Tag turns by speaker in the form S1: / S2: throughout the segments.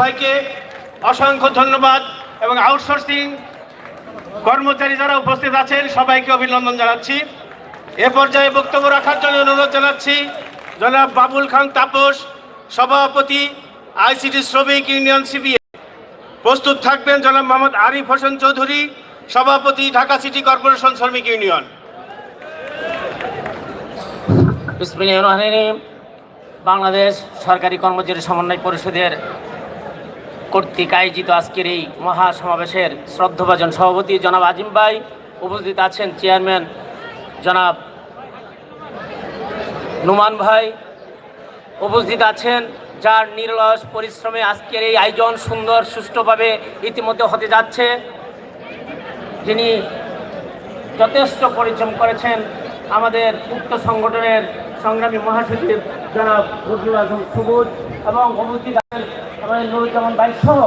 S1: ভাইকে অসংখ্য ধন্যবাদ এবং আউটসোর্সিং কর্মচারী যারা উপস্থিত আছেন, সবাইকে অভিনন্দন জানাচ্ছি। এ পর্যায়ে বক্তব্য রাখার জন্য অনুরোধ জানাচ্ছি, জনাব বাবুল খান তাপস, সভাপতি, আইসিটি শ্রমিক ইউনিয়ন সিবিএ প্রস্তুত থাকবেন জনাব মোহাম্মদ আরিফ হোসেন চৌধুরী, সভাপতি, ঢাকা সিটি কর্পোরেশন শ্রমিক ইউনিয়ন।
S2: বাংলাদেশ সরকারি কর্মচারী সমন্বয় পরিষদের কর্তৃক আয়োজিত আজকের এই মহা সমাবেশের শ্রদ্ধভাজন সভাপতি জনাব আজিম ভাই উপস্থিত আছেন চেয়ারম্যান জনাব নুমান ভাই উপস্থিত আছেন, যার নিরলস পরিশ্রমে আজকের এই আয়োজন সুন্দর, সুষ্ঠুভাবে ইতিমধ্যে হতে যাচ্ছে। যিনি যথেষ্ট পরিশ্রম করেছেন, আমাদের উক্ত সংগঠনের সংগ্রামী মহাসচিব জনাব নজরুল আজম সবুজ এবং উপস্থিত আছেন নুরুজ্জামান ভাই সহ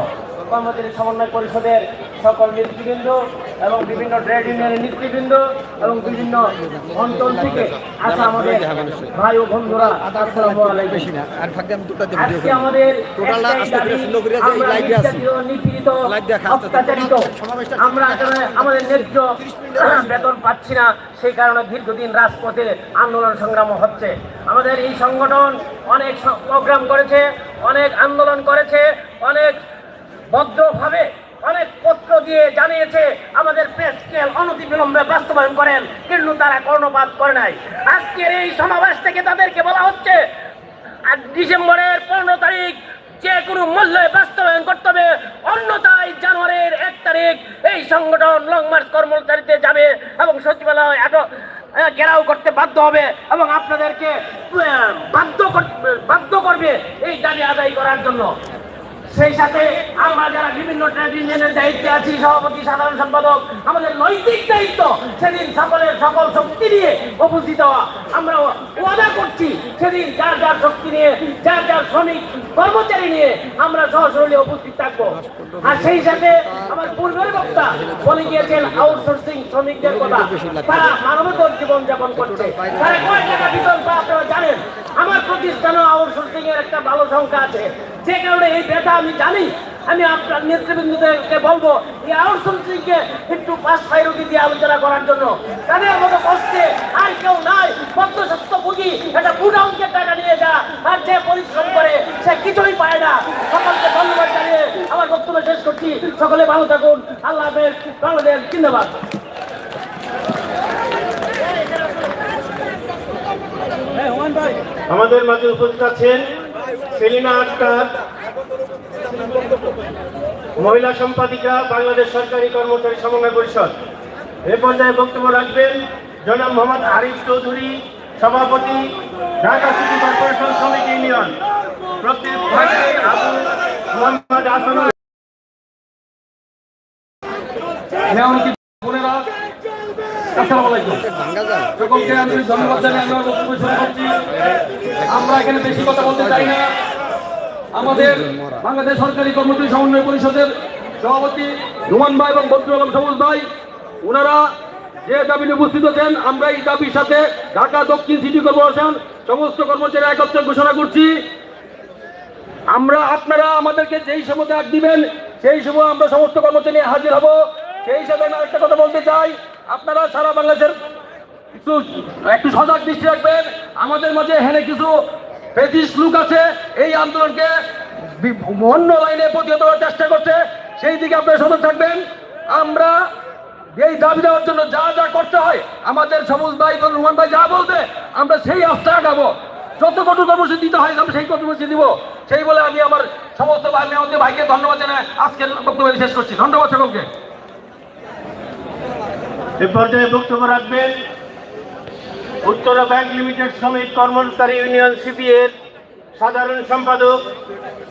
S2: কর্মচারী সমন্বয় পরিষদের সকল নেতৃবৃন্দ এবং বিভিন্ন ট্রেড ইউনিয়নের নেতৃবৃন্দ এবং বিভিন্ন অঞ্চল থেকে আসা আমাদের ভাই ও বন্ধুরা আজকে আমাদের আমরা ন্যায্য বেতন পাচ্ছি না সেই কারণে দীর্ঘদিন রাজপথে আন্দোলন সংগ্রাম হচ্ছে। আমাদের এই সংগঠন অনেক প্রোগ্রাম করেছে অনেক আন্দোলন করেছে অনেক ভদ্রভাবে অনেক পত্র দিয়ে জানিয়েছে, আমাদের পে স্কেল অনতিবিলম্বে বাস্তবায়ন করেন, কিন্তু তারা কর্ণপাত করে নাই। আজকের এই সমাবেশ থেকে তাদেরকে বলা হচ্ছে আর ডিসেম্বরের পনেরো তারিখ, যে কোনো মূল্যে বাস্তবায়ন করতে হবে। অন্যথায় জানুয়ারির এক তারিখ এই সংগঠন লং মার্চ কর্মচারীতে যাবে এবং সচিবালয় আটক ঘেরাও করতে বাধ্য হবে এবং আপনাদেরকে বাধ্য বাধ্য করবে এই দাবি আদায় করার জন্য। সেই সাথে আমরা যারা বিভিন্ন ট্রেড ইউনিয়নের দায়িত্বে আছি, সভাপতি, সাধারণ সম্পাদক, আমাদের নৈতিক দায়িত্ব, সেদিন সকলের সকল শক্তি নিয়ে উপস্থিত হওয়া। আমরা ওয়াদা করছি, সেদিন যার যার শক্তি নিয়ে, যার যার শ্রমিক, কর্মচারী নিয়ে আমরা সহসরলে উপস্থিত থাকব। আর সেই সাথে আমার পূর্বের বক্তা বলে গিয়েছেন আউটসোর্সিং শ্রমিকদের কথা। তারা মানবতর জীবন যাপন করছে। তারা কয় টাকা পায় আপনারা জানেন? আমার প্রতিষ্ঠানও আউটসোর্সিং এর একটা ভালো সংখ্যা আছে। যে কারণে এই ব্যথা আমি জানি। আমি আপনার নেতৃবৃন্দদেরকে বলব এই আউটসোর্সিংকে একটু পাঁচ প্রায়োরিটি দিয়ে আলোচনা করার জন্য। তাদের মতো কষ্টে আর কেউ নাই ভুগি একটা বুড়া অঙ্কের টাকা নিয়ে যা আর যে পরিশ্রম করে সে কিছুই পায় না। সকলকে ধন্যবাদ জানিয়ে আমার বক্তব্য শেষ করছি। সকলে ভালো থাকুন। আল্লাহ হাফেজ। বাংলাদেশ জিন্দাবাদ।
S1: আমাদের মাঝে উপস্থিত আছেন সেলিনা আক্তার, মহিলা সম্পাদিকা, বাংলাদেশ সরকারি কর্মচারী সমন্বয় পরিষদ। এ পর্যায়ে বক্তব্য রাখবেন জনাব মোহাম্মদ আরিফ চৌধুরী, সভাপতি, ঢাকা সিটি কর্পোরেশন শ্রমিক ইউনিয়ন। থাকবেন আবু মোহাম্মদ আসানুল
S3: আন্তরিক ধন্যবাদ জানিয়ে আমি আমার এখানে বেশি কথা বলতে চাই না। আমাদের বাংলাদেশ সরকারি কর্মচারী সমন্বয় পরিষদের সভাপতি রুমান ভাই এবং বদরুল আলম সবুজ ভাই, ওনারা যে দাবি নিয়ে উপস্থিত আছেন, আমরা এই দাবির সাথে ঢাকা দক্ষিণ সিটি কর্পোরেশন সমস্ত কর্মচারী একত্রে ঘোষণা করছি। আমরা আপনারা আমাদেরকে যেই সময় ডাক দিবেন, সেই সময় আমরা সমস্ত কর্মচারী হাজির হব। সেই সাথে আমি একটা কথা বলতে চাই, আপনারা সারা বাংলাদেশের একটু একটু সজাগ দৃষ্টি রাখবেন। আমাদের মাঝে এখানে কিছু ফেসিস্ট লোক আছে, এই আন্দোলনকে অন্য লাইনে প্রতিহত করার চেষ্টা করছে। সেই দিকে আপনারা সতর্ক থাকবেন। আমরা এই দাবি দেওয়ার জন্য যা যা করতে হয়, আমাদের সবুজ ভাই রুমান ভাই যা বলবে, আমরা সেই আস্থা আগাবো যত কঠোর কর্মসূচি দিতে হয়, আমরা সেই কর্মসূচি দিব। সেই বলে আমি আমার সমস্ত ভাই মেয়রদের ভাইকে ধন্যবাদ জানাই। আজকের বক্তব্য শেষ করছি। ধন্যবাদ সকলকে।
S1: এ পর্যায়ে বক্তব্য রাখবেন উত্তরা ব্যাংক লিমিটেড শ্রমিক কর্মচারী ইউনিয়ন সিপিএর সাধারণ সম্পাদক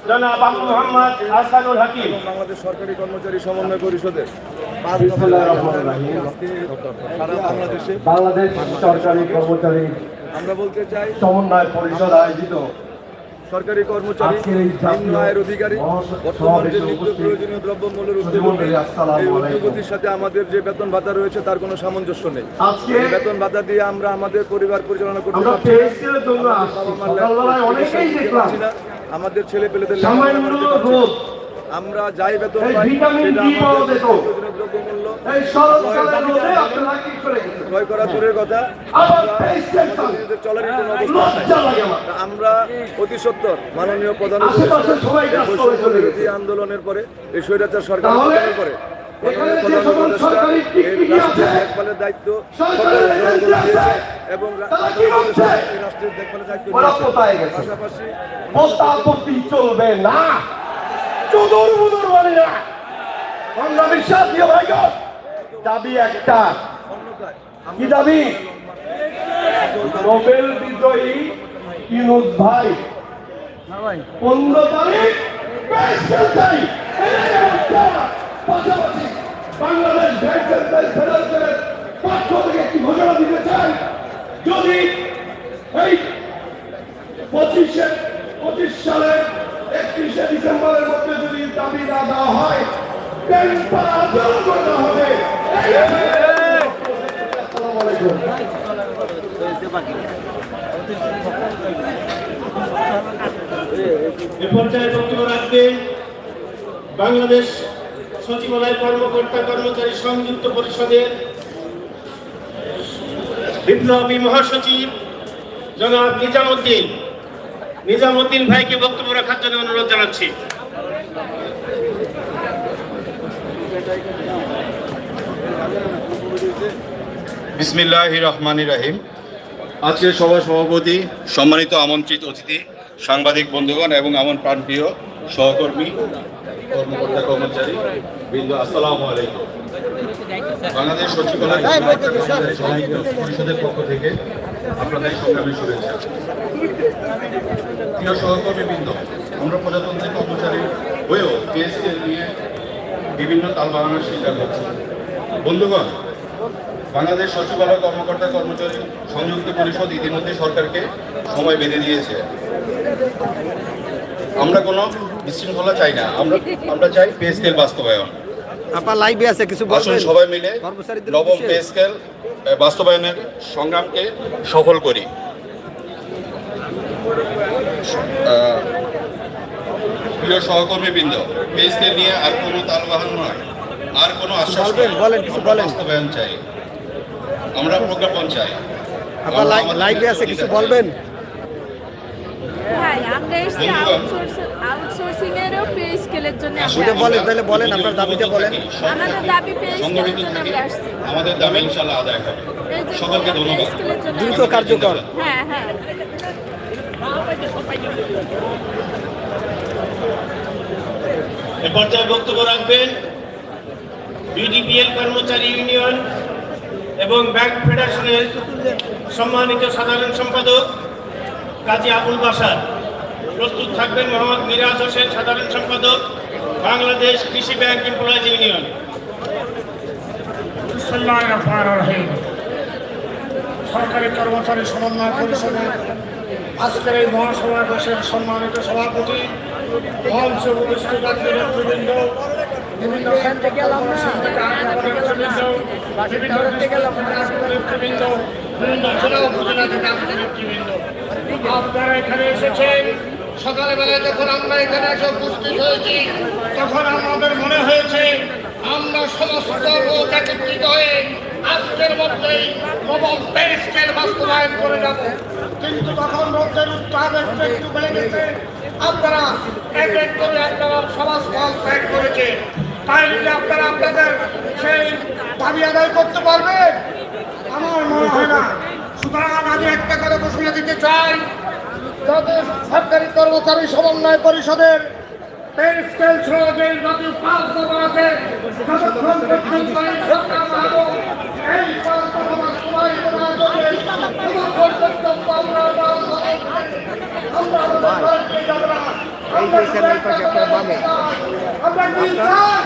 S1: জনাব আবু মোহাম্মদ আসানুল হাকিম।
S4: বাংলাদেশ সরকারি কর্মচারী সমন্বয় পরিষদের সারা বাংলাদেশে
S5: বাংলাদেশ সরকারি কর্মচারী
S4: আমরা বলতে চাই
S5: সমন্বয় পরিষদ আয়োজিত
S4: সরকারি কর্মচারী নিম্ন আয়ের অধিকারী বর্তমান যে নিত্য প্রয়োজনীয় দ্রব্যমূল্যের উদ্যোগতি
S5: প্রতিমন্ত্রী, আসসালামু
S4: এই। উদ্যোগতির সাথে আমাদের যে বেতন ভাতা রয়েছে তার কোনো সামঞ্জস্য নেই। এই বেতন ভাতা দিয়ে আমরা আমাদের পরিবার পরিচালনা করতে পারছি না। আমাদের ছেলে পেলেদের আমরা যাই বেতন পাই সেটা আমাদের দ্রব্যমূল্য
S5: কি করে
S4: দূরের কথা।
S5: আবার
S4: আমরা কোনো অবস্থা অতি সত্তর মাননীয় প্রধান। আন্দোলনের পরে এই স্বৈরাচার সরকার পরে দেখভালের দায়িত্ব
S5: সরকারের
S4: এবং রাষ্ট্রের দেখভালের দায়িত্ব? পাশাপাশি
S5: চলবে না। চুদুর মুদুর মানে না। আমরা বিশ্বাস দিয়ে ভাই দাবি একটা। কি দাবি? নোবেল বিজয়ী ইনুস ভাই। পনেরো তারিখ। পাশাপাশি বাংলাদেশ পক্ষ থেকে একটি ঘোষণা দিতে চাই। যদি এই পঁচিশে, পঁচিশ সালের একত্রিশে ডিসেম্বরের মধ্যে যদি দাবি না দেওয়া হয় ট্রেন পাড়া আন্দোলন হবে।
S1: এ পর্যায়ে বক্তব্য রাখবেন বাংলাদেশ সচিবালয় কর্মকর্তা কর্মচারী সংযুক্ত পরিষদের বিপ্লবী মহাসচিব জনাব নিজামুদ্দিন। নিজামুদ্দিন ভাইকে বক্তব্য রাখার জন্য অনুরোধ জানাচ্ছি।
S6: বিসমিল্লাহ রহমান রাহিম আজকের সভা সভাপতি সম্মানিত আমন্ত্রিত অতিথি সাংবাদিক বন্ধুগণ এবং আমার প্রাণপ্রিয় সহকর্মী কর্মকর্তা কর্মচারী বৃন্দ আসসালামু আলাইকুম। বাংলাদেশ সচিবালয় পরিষদের পক্ষ থেকে আপনাদের সংগ্রামী শুভেচ্ছা। প্রিয় সহকর্মী বৃন্দ আমরা প্রজাতন্ত্রী কর্মচারী হয়েও পিএসকে নিয়ে বিভিন্ন তালবাগানের শিকার হচ্ছে। বন্ধুগণ বাংলাদেশ সচিবালয় কর্মকর্তা কর্মচারী সংযুক্ত পরিষদ ইতিমধ্যে সরকারকে সময় বেঁধে দিয়েছে। আমরা কোনো বিশৃঙ্খলা চাই না। আমরা আমরা চাই পে স্কেল বাস্তবায়ন।
S7: আপনার লাইভে আছে কিছু
S6: আসুন সবাই মিলে নবম পে স্কেল বাস্তবায়নের সংগ্রামকে সফল করি। প্রিয় সহকর্মী বৃন্দ পে স্কেল নিয়ে আর কোনো তালবাহান নয়। আর কোনো আশ্বাস
S7: বলবেন, বলেন, কিছু বলেন।
S6: বাস্তবায়ন চাই। আমরা প্রজ্ঞাপন চাই।
S7: আপনার লাইভে আছে কিছু বলবেন?
S8: হ্যাঁ। আউটসোর্সিং এরও পে স্কেলের জন্য
S6: আসুন
S7: ওটা বলেন, তাহলে বলেন, আপনার দাবিটা বলেন।
S8: আমাদের দাবি পে স্কেলের জন্য আমরা আসছি।
S6: আমাদের দাবি ইনশাল্লাহ আদায় হবে। সকলকে ধন্যবাদ।
S7: দ্রুত। কার্যকর।
S8: হ্যাঁ হ্যাঁ।
S1: এ পর্যায়ে বক্তব্য রাখবেন বিডিপিএল কর্মচারী ইউনিয়ন এবং ব্যাংক ফেডারেশনের সম্মানিত সাধারণ সম্পাদক কাজী আবুল বাসার প্রস্তুত থাকবেন মোহাম্মদ মিরাজ হোসেন, সাধারণ সম্পাদক, বাংলাদেশ কৃষি ব্যাংক এমপ্লয়িজ ইউনিয়ন।
S9: সরকারি কর্মচারী সমন্বয় পরিষদের আজকের এই মহাসমাবেশের সম্মানিত সভাপতি মঞ্চ উপস্থিত নেতৃবৃন্দ বিভিন্ন থেকে আরম্ভ করে নেতৃবৃন্দ বিভিন্ন জেলা আপনারা এখানে এসেছেন। সকালবেলায় যখন আমরা এখানে এসে উপস্থিত হয়েছি, তখন আমাদের মনে হয়েছে, আমরা সমস্ত লোক একত্রিত হয়ে আজকের মধ্যেই নবম পেরিসকের বাস্তবায়ন করে যাব। কিন্তু তখন রোদের উত্তাপ একটু একটু বেড়ে গেছে। আপনারা এক এক করে আপনারা সমাজস্থল ত্যাগ করেছে যদি আপনারা আপনাদের সেই দাবি আদায় করতে পারবেন আমার মনে হয় না। সুতরাং দিতে চাই যাদের সরকারি কর্মচারী সমন্বয় পরিষদের স্কেল সহ যে নদী পাঁচ এই পাঁচ নম্বর বাস্তবায়িত না করবে, ততক্ষণ আমরা আমাদের ঘরকে যাব না। আমরা আমরা কি চাই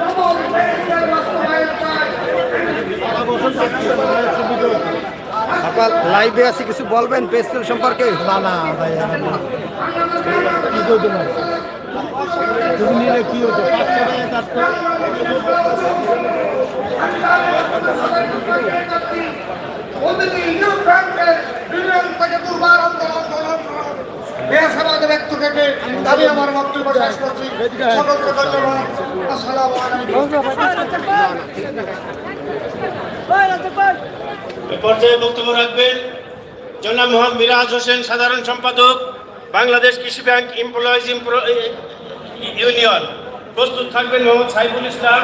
S9: নবম পে স্কেল বাস্তবায়ন চাই
S7: আপনার লাইভে আছে কিছু বলবেন পেস্টেল সম্পর্কে না না ভাই কি করতে তুমি নিলে কি হতো
S9: ব্যাংকের থেকে দুর্বার আন্দোলন ব্যক্ত থেকে আমি আমার বক্তব্য
S1: বক্তব্য রাখবেন জনাব মোহাম্মদ মিরাজ হোসেন, সাধারণ সম্পাদক, বাংলাদেশ কৃষি ব্যাংক এমপ্লয়িজ ইউনিয়ন। প্রস্তুত থাকবেন মোহাম্মদ সাইফুল ইসলাম,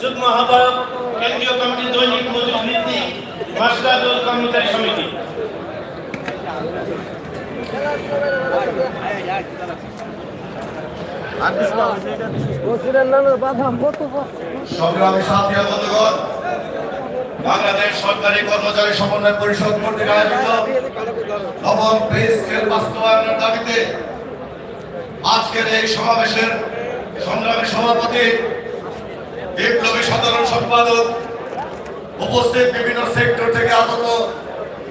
S1: যুগ্ম আহ্বায়ক, কেন্দ্রীয় কমিটি দৈনিক মজুরি মাসলাদ ও কর্মচারী সমিতি।
S10: সংগ্রামী সাথী বন্ধুগণ, বাংলাদেশ সরকারি কর্মচারী সমন্বয় পরিষদ কর্তৃক আয়োজিত নবম পে বাস্তবায়নের দাবিতে আজকের এই সমাবেশের সংগ্রামী সভাপতি, বিপ্লবী সাধারণ সম্পাদক, উপস্থিত বিভিন্ন সেক্টর থেকে আগত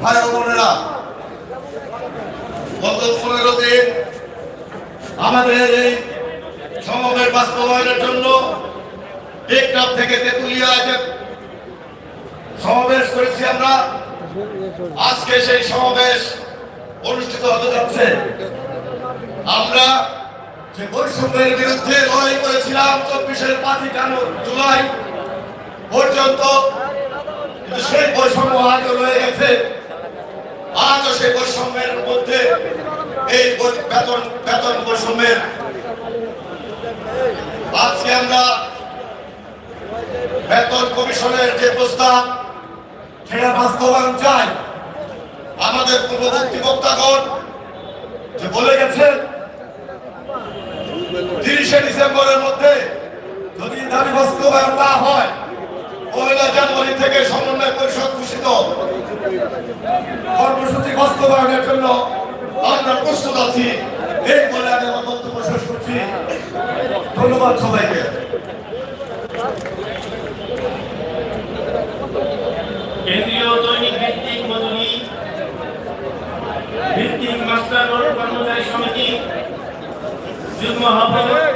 S10: ভাই বোনেরা আমাদের এই সমাবেশ বাস্তবায়নের জন্য টেকনাফ থেকে তেতুলিয়া সমাবেশ করেছি আমরা, আজকে সেই সমাবেশ অনুষ্ঠিত হতে যাচ্ছে। আমরা যে বৈষম্যের বিরুদ্ধে লড়াই করেছিলাম চব্বিশের পাঁচই জুলাই পর্যন্ত সেই বৈষম্য আজও রয়ে গেছে। আজও সেই বৈষম্যের মধ্যে, এই বেতন বেতন বৈষম্যের। আজকে আমরা বেতন কমিশনের যে প্রস্তাব, সেটা বাস্তবায়ন চাই। আমাদের পূর্ববর্তী বক্তাগণ যে বলে গেছেন, তিরিশে ডিসেম্বরের মধ্যে যদি দাবি বাস্তবায়ন না হয় পয়লা জানুয়ারি থেকে সমন্বয় পরিষদ ঘোষিত। কর্মসূচি বাস্তবায়নের জন্য আমরা প্রস্তুত আছি। এই বলে আমি আমার বক্তব্য শেষ করছি। ধন্যবাদ সবাইকে।
S1: কেন্দ্রীয় দৈনিক ভিত্তিক মজুরি, ভিত্তিক মাস্টার কর্মচারী সমিতি, যুগ্ম আহ্বায়ক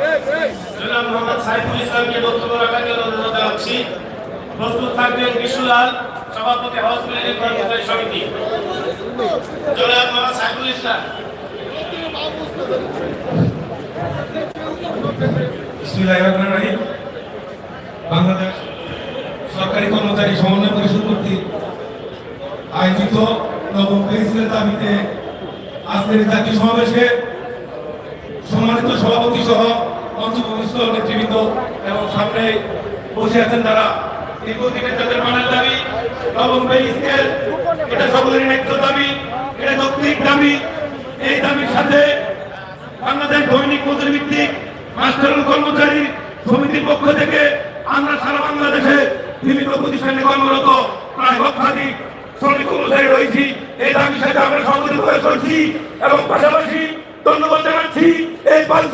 S1: জনাব মোহাম্মদ সাইফুল ইসলামকে বক্তব্য রাখার জন্য অনুরোধ জানাচ্ছি। প্রস্তুত থাকবেন বিশুলাল সভাপতি হাউস বিল্ডিং কর্মচারী সমিতি। সাইফুল ইসলাম।
S11: আয়োজিত সমাবেশে সম্মানিত সভাপতি সহ মঞ্চভূমিষ্ঠ নেতৃবৃন্দ এবং সামনে বসে আছেন তারা। দীর্ঘদিনের তাদের মানের দাবি, নবম পে স্কেল এটা সকলের ন্যায্য এই দাবির সাথে বাংলাদেশ দৈনিক মজুরি মাস্টার কর্মচারী সমিতির পক্ষ থেকে আমরা সারা বাংলাদেশে বিভিন্ন প্রতিষ্ঠানে কর্মরত শ্রমিক কর্মচারী রয়েছি। এই দাবির সাথে আমরা সহযোগিতা করে চলছি এবং পাশাপাশি ধন্যবাদ জানাচ্ছি এই পাঁচ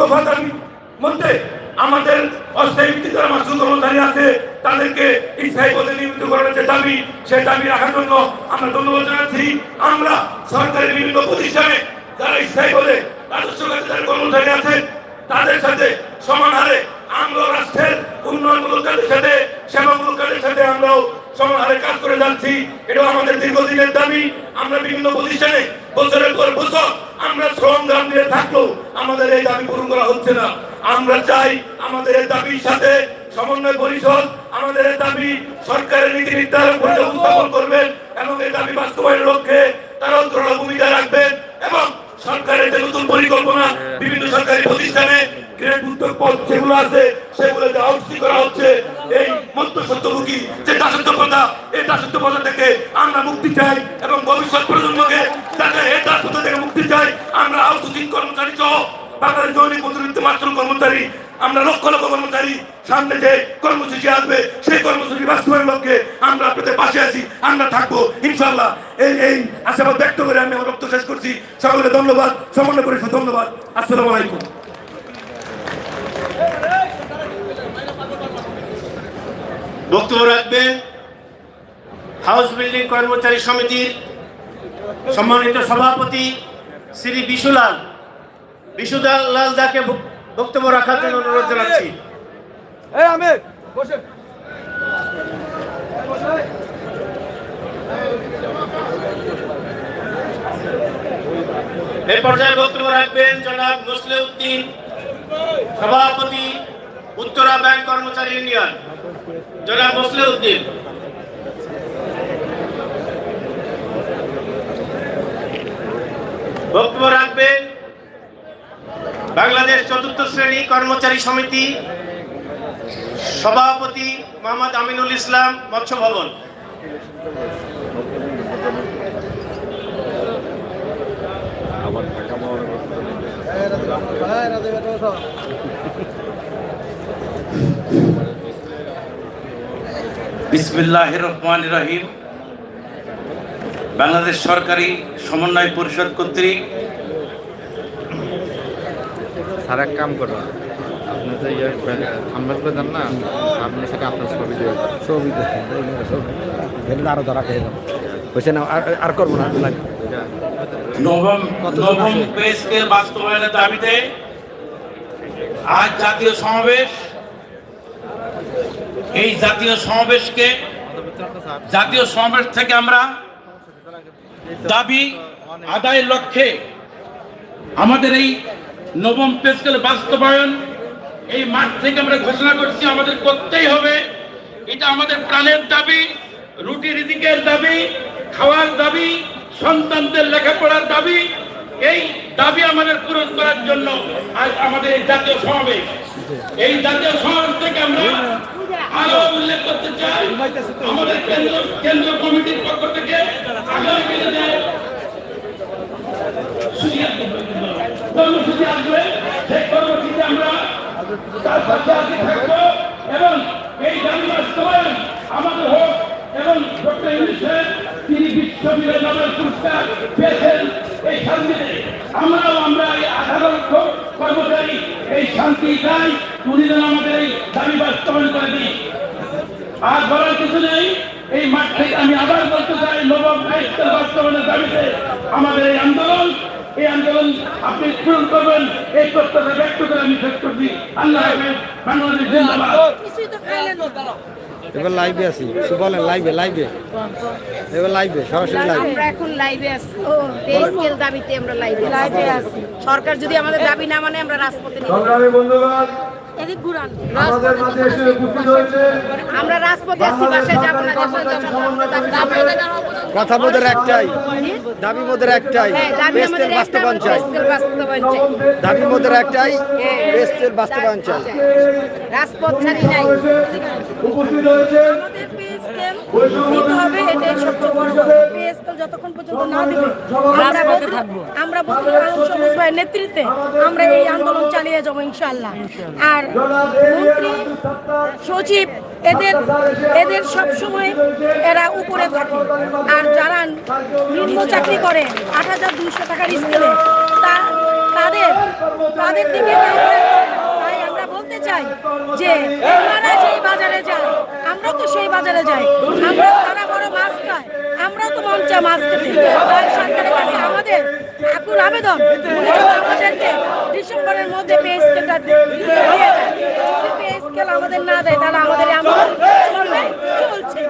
S11: আমাদের অস্থায়ী ভিত্তিতে আমার আছে, তাদেরকে স্থায়ী পদে নিয়মিত করার যে দাবি, সেই দাবি রাখার জন্য আমরা ধন্যবাদ জানাচ্ছি। আমরা সরকারের বিভিন্ন প্রতিষ্ঠানে যারা স্থায়ী পদে রাজস্ব যারা কর্মচারী আছেন, তাদের সাথে সমান হারে আমরা রাষ্ট্রের উন্নয়নমূলক কাজের সাথে, সেবামূলক কাজের সাথে আমরাও সমান কাজ করে যাচ্ছি। এটাও আমাদের দীর্ঘদিনের দাবি। আমরা বিভিন্ন প্রতিষ্ঠানে বছরের পর বছর আমরা শ্রম দান দিয়ে থাকলেও আমাদের এই দাবি পূরণ করা হচ্ছে না। আমরা চাই আমাদের এই দাবির সাথে সমন্বয় পরিষদ আমাদের এই দাবি সরকারের নীতি নির্ধারণ করে করবেন এবং এই দাবি বাস্তবায়নের লক্ষ্যে তারা অন্তরাল ভূমিকা রাখবেন এবং সরকারের যে নতুন পরিকল্পনা, বিভিন্ন সরকারি উদ্যোগ পদ যেগুলো আছে সেগুলো যে আউটসোর্সিং করা হচ্ছে। এই মধ্যসত্যভোগী যে দাসত্ব প্রথা এই দাসত্ব প্রথা থেকে আমরা মুক্তি চাই এবং ভবিষ্যৎ প্রজন্মকে যাতে এই দাসত্ব থেকে মুক্তি চাই, আমরা আউটসোর্সিং কর্মচারী সহ বাংলাদেশ দৈনিক মজুরিতে মাত্র কর্মচারী, আমরা লক্ষ লক্ষ কর্মচারী সামনে যে কর্মসূচি আসবে, সেই কর্মসূচি বাস্তবায়নের লক্ষ্যে আমরা আপনাদের পাশে আছি, আমরা থাকব ইনশাল্লাহ এই এই আশাবাদ ব্যক্ত করে আমি আমার বক্তব্য শেষ করছি। সকলে ধন্যবাদ, সমন্বয় পরিষদ ধন্যবাদ। আসসালামু আলাইকুম।
S1: বক্তব্য রাখবেন হাউস বিল্ডিং কর্মচারী সমিতির সম্মানিত সভাপতি শ্রী বিশুলাল। বিশুলাল দাকে বক্তব্য রাখার জন্য অনুরোধ জানাচ্ছি। এ পর্যায়ে বক্তব্য রাখবেন জনাব মুসলিম উদ্দিন সভাপতি, উত্তরা ব্যাংক কর্মচারী ইউনিয়ন। জনাব মুসলিম উদ্দিন। বক্তব্য রাখবেন, বাংলাদেশ চতুর্থ শ্রেণি কর্মচারী সমিতি সভাপতি মোহাম্মদ আমিনুল ইসলাম মৎস্য ভবন।
S12: বিসমিল্লাহ রহমান রহিম বাংলাদেশ সরকারি সমন্বয় পরিষদ কর্তৃক
S13: স্যার এক কাম আপনি ইয়ে করে দেন না আপনি সেটা আপনার ছবি দিয়ে
S5: ছবি দেখেন আরও ধরা খেয়ে আর আর করব না লাগবে।
S12: নবম নবম? পে স্কেল বাস্তবায়নের দাবিতে আজ জাতীয় সমাবেশ এই জাতীয় সমাবেশকে জাতীয় সমাবেশ থেকে আমরা দাবি আদায়ের লক্ষ্যে আমাদের এই নবম পে স্কেল বাস্তবায়ন এই মাঠ থেকে আমরা ঘোষণা করছি আমাদের করতেই হবে এটা আমাদের প্রাণের দাবি রুটি রিজিকের দাবি খাওয়ার দাবি সন্তানদের লেখাপড়ার দাবি, এই দাবি আমাদের পূরণ করার জন্য আজ আমাদের এই জাতীয় সমাবেশ। এই জাতীয় সমাবেশ থেকে আমরা আরও উল্লেখ করতে চাই, আমাদের কেন্দ্র কেন্দ্র কমিটির পক্ষ থেকে আগামী দিনে কর্মসূচি আসবে। সেই কর্মসূচিতে আমরা তার সাথে থাকব এবং এই দাবি বাস্তবায়ন আমাদের হোক এবং ডক্টর ইউনিসেফ তিনি বিশ্ববিদ্যালয় নোবেল পুরস্কার পেয়েছেন এই শান্তিতে। আমরাও আমরা এই আঠারো লক্ষ কর্মচারী এই শান্তি চাই উনি যেন আমাদের এই দাবি বাস্তবায়ন করে দিই। আর বলার কিছু নেই এই মাঠ থেকে আমি আবার বলতে চাই নবম দায়িত্বের বাস্তবায়নের দাবিতে আমাদের এই আন্দোলন এই আন্দোলন আপনি পূরণ করবেন এই প্রত্যাশা ব্যক্ত করে আমি শেষ করছি। আল্লাহ বাংলাদেশ
S5: এবার লাইভে আছি। বলেন লাইভে লাইভে এবার লাইভে সরাসরি লাইভে
S14: আমরা এখন লাইভে আছি। ও স্কেল দাবিতে আমরা লাইভে লাইভে আছি। সরকার যদি আমাদের দাবি না মানে আমরা রাজপথে
S10: সংগ্রামী বন্ধুগণ
S15: এদিক ঘুরান।
S10: হয়েছে।
S14: আমরা রাজপথে আছি বাসায় যাব না।
S5: কথা মোদের একটাই। দাবি মোদের একটাই। বেস্টের
S14: আমাদের একটা,
S5: বাস্তবায়ন চাই। দাবি মোদের একটাই বেস্টের বাস্তবায়ন চাই।
S14: রাজপথ ছাড়ি নাই।
S10: উপস্থিত হয়েছেন
S15: হবে এটাই সবচেয়ে বড় কথা। যতক্ষণ পর্যন্ত না দিবে আমরা থাকব। আমরা সবুজ ভাইয়ের নেতৃত্বে আমরা এই আন্দোলন চালিয়ে যাব ইনশাআল্লাহ। আর মন্ত্রী সচিব এদের এদের সব সময় এরা উপরে থাকে। আর যারা নিম্ন চাকরি করে আট হাজার দুইশো টাকার স্কেলে তাদের তাদের দিকে বলতে চাই যে ওনারা যেই বাজারে যায় আমরা তো সেই বাজারে যাই। আমরা তারা বড় মাছ খায় আমরাও তো মন মাছ খেতে সরকারের কাছে আমাদের আকুল আবেদন উনি আমাদেরকে ডিসেম্বরের মধ্যে পে স্কেলটা দিয়ে দেয় যদি পে স্কেল আমাদের না দেয় তাহলে আমাদের আন্দোলন চলবে চলছে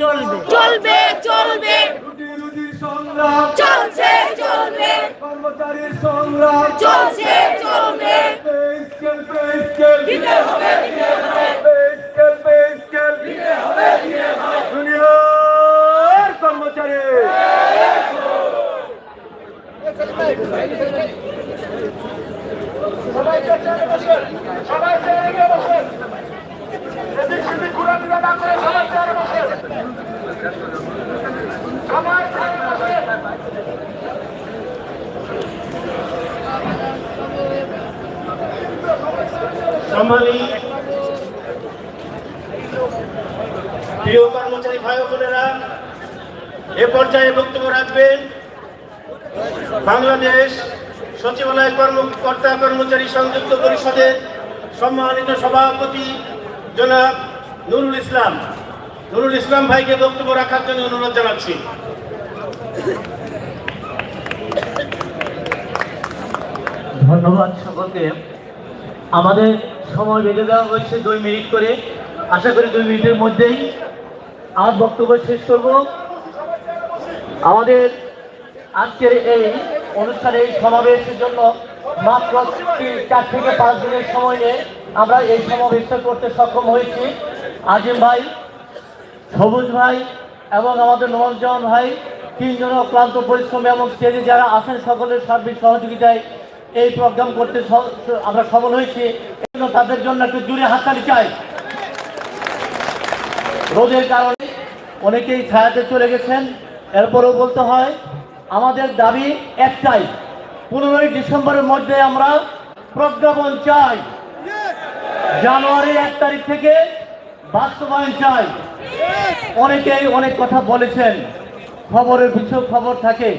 S15: চলবে। চলবে চলবে। চলছে চলবে।
S10: কর্মচারীর সংগ্রাম
S15: চলছে চলবে।
S10: দুনিয়ার কর্মচারী। সবাই চেয়ারে বসেন। সবাই চেয়ারে বসেন। এদিক সেদিক ঘোরাফেরা না করে সবাই চেয়ারে বসেন সবাই চেয়ারে বসেন
S1: সম্মানী প্রিয় কর্মচারী ভাই বোনেরা, এ পর্যায়ে বক্তব্য রাখবেন বাংলাদেশ সচিবালয় কর্মকর্তা কর্মচারী সংযুক্ত পরিষদের সম্মানিত সভাপতি জনাব নুরুল ইসলাম। নুরুল ইসলাম ভাইকে বক্তব্য রাখার জন্য অনুরোধ জানাচ্ছি।
S16: ধন্যবাদ সকলকে। আমাদের সময় বেঁধে দেওয়া হয়েছে দুই মিনিট করে। আশা করি দুই মিনিটের মধ্যেই আমার বক্তব্য শেষ করব। আমাদের আজকের এই অনুষ্ঠানে এই সমাবেশের জন্য মাত্র চার থেকে পাঁচ দিনের সময় নিয়ে আমরা এই সমাবেশটা করতে সক্ষম হয়েছি। আজিম ভাই, সবুজ ভাই এবং আমাদের নমজন ভাই তিনজন অক্লান্ত পরিশ্রম এবং স্টেজে যারা আছেন, সকলের সার্বিক সহযোগিতায় এই প্রোগ্রাম করতে আমরা সফল হয়েছি। এই জন্য তাদের জন্য একটু জুড়ে হাততালি চাই। রোদের কারণে অনেকেই ছায়াতে চলে গেছেন। এরপরেও বলতে হয়, আমাদের দাবি একটাই, পনেরোই ডিসেম্বরের মধ্যে আমরা প্রজ্ঞাপন চাই। জানুয়ারির এক তারিখ থেকে বাস্তবায়ন চাই। অনেকেই অনেক কথা বলেছেন। খবরের পিছু খবর থাকে।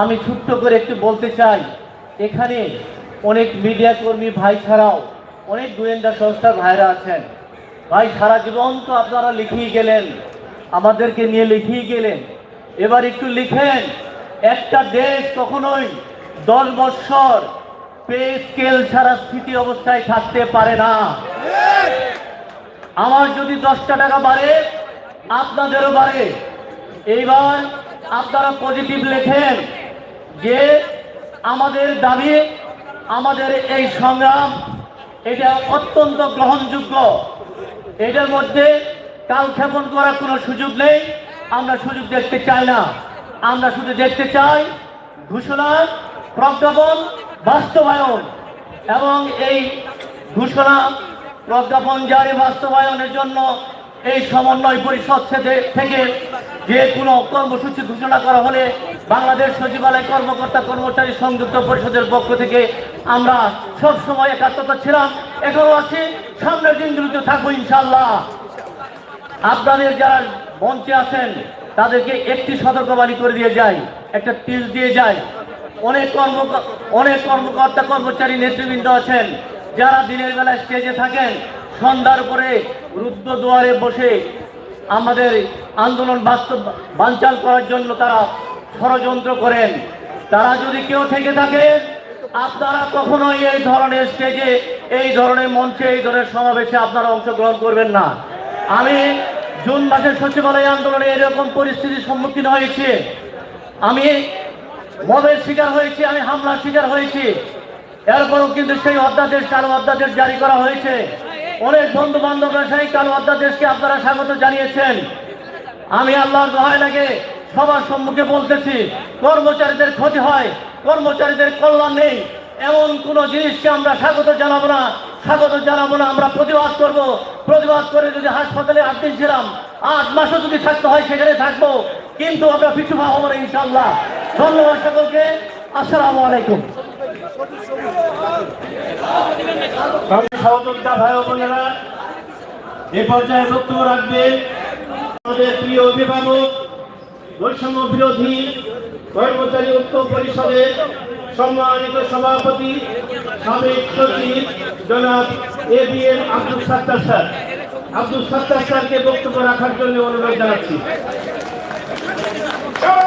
S16: আমি ছোট্ট করে একটু বলতে চাই এখানে অনেক মিডিয়া কর্মী ভাই ছাড়াও অনেক গোয়েন্দা সংস্থার ভাইরা আছেন। ভাই, সারা জীবন তো আপনারা লিখিয়ে গেলেন, আমাদেরকে নিয়ে লিখিয়ে গেলেন। এবার একটু লিখেন, একটা দেশ কখনোই দশ বৎসর পে স্কেল ছাড়া স্থিতি অবস্থায় থাকতে পারে না। আমার যদি দশটা টাকা বাড়ে, আপনাদেরও বাড়ে। এইবার আপনারা পজিটিভ লেখেন যে আমাদের দাবি, আমাদের এই সংগ্রাম, এটা অত্যন্ত গ্রহণযোগ্য। এটার মধ্যে কালক্ষেপণ করার কোনো সুযোগ নেই। আমরা সুযোগ দেখতে চাই না। আমরা শুধু দেখতে চাই ঘোষণা প্রজ্ঞাপন, বাস্তবায়ন। এবং এই ঘোষণা, প্রজ্ঞাপন জারি বাস্তবায়নের জন্য এই সমন্বয় পরিষদ থেকে- যে কোনো কর্মসূচি ঘোষণা করা হলে বাংলাদেশ সচিবালয় কর্মকর্তা কর্মচারী সংযুক্ত পরিষদের পক্ষ থেকে আমরা সব সময় একাত্মতা ছিলাম, এখনও আছি, সামনের দিনগুলিতে থাকব ইনশাল্লাহ আপনাদের যারা মঞ্চে আছেন, তাদেরকে একটি সতর্কবাণী করে দিয়ে যায় একটা টিল দিয়ে যায় অনেক কর্ম অনেক কর্মকর্তা কর্মচারী নেতৃবৃন্দ আছেন, যারা দিনের বেলা স্টেজে থাকেন সন্ধ্যার পরে রুদ্র দুয়ারে বসে আমাদের আন্দোলন বাস্তব বাঞ্চাল করার জন্য তারা ষড়যন্ত্র করেন। তারা যদি কেউ থেকে থাকে, আপনারা কখনোই এই ধরনের স্টেজে, এই ধরনের মঞ্চে, এই ধরনের সমাবেশে আপনারা অংশগ্রহণ করবেন না। আমি জুন মাসের সচিবালয় আন্দোলনে এরকম পরিস্থিতির সম্মুখীন হয়েছি। আমি মবের শিকার হয়েছি, আমি হামলার শিকার হয়েছি। এরপরও কিন্তু সেই অধ্যাদেশ, কালো অধ্যাদেশ জারি করা হয়েছে। অনেক বন্ধু বান্ধবরা সেই কালো অধ্যাদেশকে আপনারা স্বাগত জানিয়েছেন। আমি আল্লাহর দোহাই লাগে সবার সম্মুখে বলতেছি, কর্মচারীদের ক্ষতি হয়, কর্মচারীদের কল্যাণ নেই, এমন কোন জিনিসকে আমরা স্বাগত জানাব না, স্বাগত জানাব না, আমরা প্রতিবাদ করব। প্রতিবাদ করে যদি হাসপাতালে আট দিন ছিলাম, আট মাসও যদি থাকতে হয় সেখানে থাকব, কিন্তু আমরা পিছু পাবো না ইনশাল্লাহ ধন্যবাদ সকলকে। আসসালামু আলাইকুম। সহযোগিতা ভাই বোনেরা এ পর্যায়ে বক্তব্য রাখবে আমাদের প্রিয় অভিভাবক বৈষম্য বিরোধী কর্মচারী ঐক্য পরিষদের সম্মানিত সভাপতি সাবেক সচিব A B M Abdul Sattar sir. Abdul Sattar স্যারকে বক্তব্য রাখার জন্য অনুরোধ জানাচ্ছি। সারা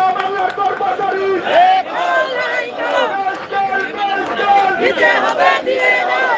S16: দিতে হবে দিয়ে হবে